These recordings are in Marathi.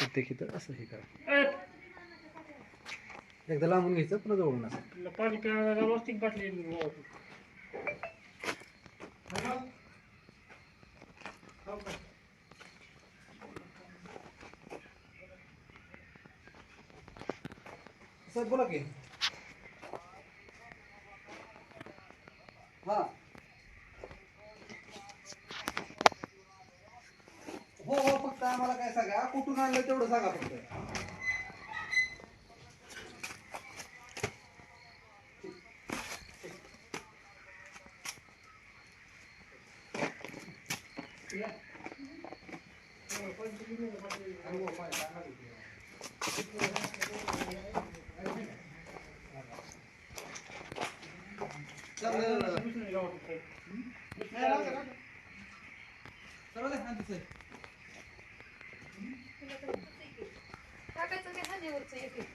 प्रत्येक इथं असं हे करा. एकदा लांबून घ्यायचं पुन्हा जवळून असं पाणी प्यायला व्यवस्थित बाटली सर बोला की. हा हो फक्त आम्हाला काय सांगा? कुठून आणलं तेवढं सांगा फक्त. टाकायचं एक एक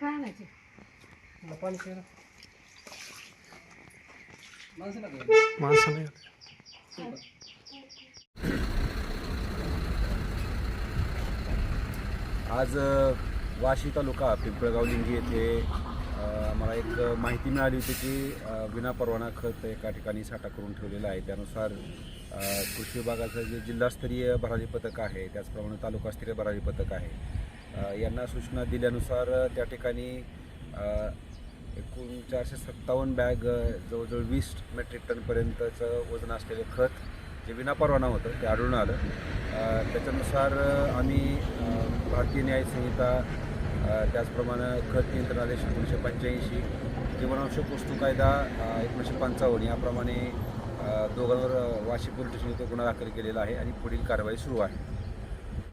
काय आणायचं माणसं आज अ, वाशी तालुका पिंपळगाव लिंगी येथे अ, एक माहिती मिळाली होती की विना विनापरवाना खत एका ठिकाणी साठा करून ठेवलेला आहे. त्यानुसार कृषी विभागाचं जे जिल्हास्तरीय भरारी पथक आहे त्याचप्रमाणे तालुकास्तरीय भरारी पथक आहे यांना सूचना दिल्यानुसार त्या ठिकाणी एकूण चारशे सत्तावन्न बॅग जवळजवळ वीस मेट्रिक टनपर्यंतचं वजन असलेलं खत जे विनापरवाना होतं ते आढळून आलं. त्याच्यानुसार आम्ही भारतीय न्याय संहिता त्याचप्रमाणे खत नियंत्रण आदेश एकोणीसशे पंच्याऐंशी. जीवनावश्यक वस्तू कायदा एकोणीसशे पंचावन्न. याप्रमाणे दोघांवर अ, वाशी पोलीस स्टेशन इथे गुन्हा दाखल केलेला आहे आणि पुढील कारवाई सुरू आहे.